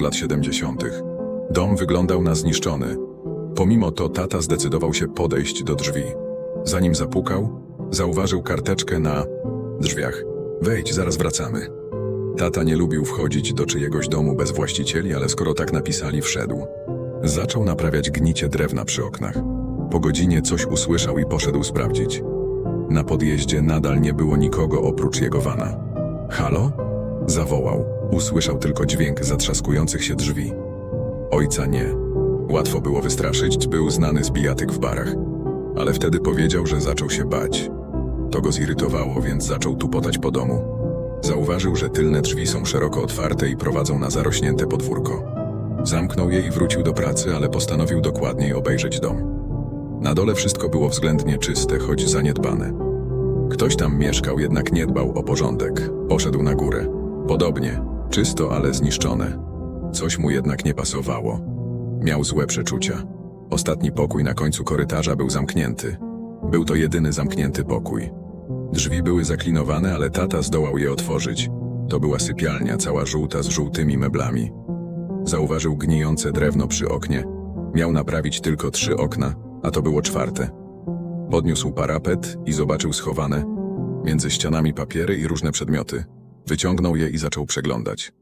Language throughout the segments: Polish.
lat 70. Dom wyglądał na zniszczony. Pomimo to tata zdecydował się podejść do drzwi. Zanim zapukał, zauważył karteczkę na drzwiach. Wejdź, zaraz wracamy. Tata nie lubił wchodzić do czyjegoś domu bez właścicieli, ale skoro tak napisali, wszedł. Zaczął naprawiać gnicie drewna przy oknach. Po godzinie coś usłyszał i poszedł sprawdzić. Na podjeździe nadal nie było nikogo oprócz jego wana. Halo? Zawołał. Usłyszał tylko dźwięk zatrzaskujących się drzwi. Ojca nie. Łatwo było wystraszyć, był znany z bijatyk w barach. Ale wtedy powiedział, że zaczął się bać. To go zirytowało, więc zaczął tupotać po domu. Zauważył, że tylne drzwi są szeroko otwarte i prowadzą na zarośnięte podwórko. Zamknął je i wrócił do pracy, ale postanowił dokładniej obejrzeć dom. Na dole wszystko było względnie czyste, choć zaniedbane. Ktoś tam mieszkał, jednak nie dbał o porządek. Poszedł na górę. Podobnie, czysto, ale zniszczone. Coś mu jednak nie pasowało. Miał złe przeczucia. Ostatni pokój na końcu korytarza był zamknięty. Był to jedyny zamknięty pokój. Drzwi były zaklinowane, ale tata zdołał je otworzyć. To była sypialnia, cała żółta z żółtymi meblami. Zauważył gnijące drewno przy oknie. Miał naprawić tylko trzy okna, a to było czwarte. Podniósł parapet i zobaczył schowane między ścianami papiery i różne przedmioty. Wyciągnął je i zaczął przeglądać.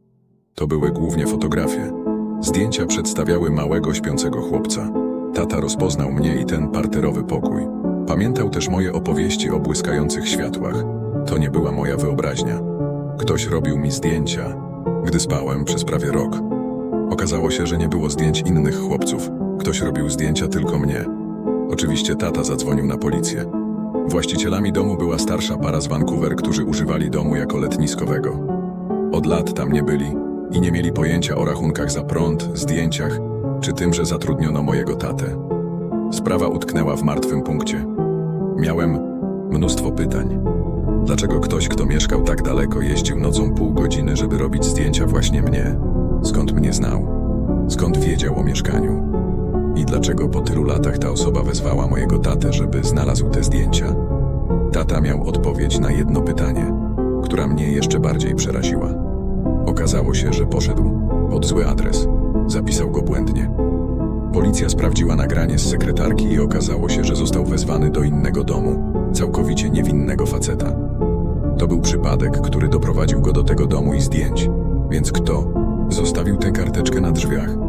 To były głównie fotografie. Zdjęcia przedstawiały małego śpiącego chłopca. Tata rozpoznał mnie i ten parterowy pokój. Pamiętał też moje opowieści o błyskających światłach. To nie była moja wyobraźnia. Ktoś robił mi zdjęcia, gdy spałem przez prawie rok. Okazało się, że nie było zdjęć innych chłopców. Ktoś robił zdjęcia tylko mnie. Oczywiście tata zadzwonił na policję. Właścicielami domu była starsza para z Vancouver, którzy używali domu jako letniskowego. Od lat tam nie byli i nie mieli pojęcia o rachunkach za prąd, zdjęciach czy tym, że zatrudniono mojego tatę. Sprawa utknęła w martwym punkcie. Miałem mnóstwo pytań. Dlaczego ktoś, kto mieszkał tak daleko, jeździł nocą pół godziny, żeby robić zdjęcia właśnie mnie? Skąd mnie znał? Skąd wiedział o mieszkaniu? I dlaczego po tylu latach ta osoba wezwała mojego tatę, żeby znalazł te zdjęcia? Tata miał odpowiedź na jedno pytanie, która mnie jeszcze bardziej przeraziła. Okazało się, że poszedł pod zły adres. Zapisał go błędnie. Policja sprawdziła nagranie z sekretarki i okazało się, że został wezwany do innego domu, całkowicie niewinnego faceta. To był przypadek, który doprowadził go do tego domu i zdjęć. Więc kto zostawił tę karteczkę na drzwiach?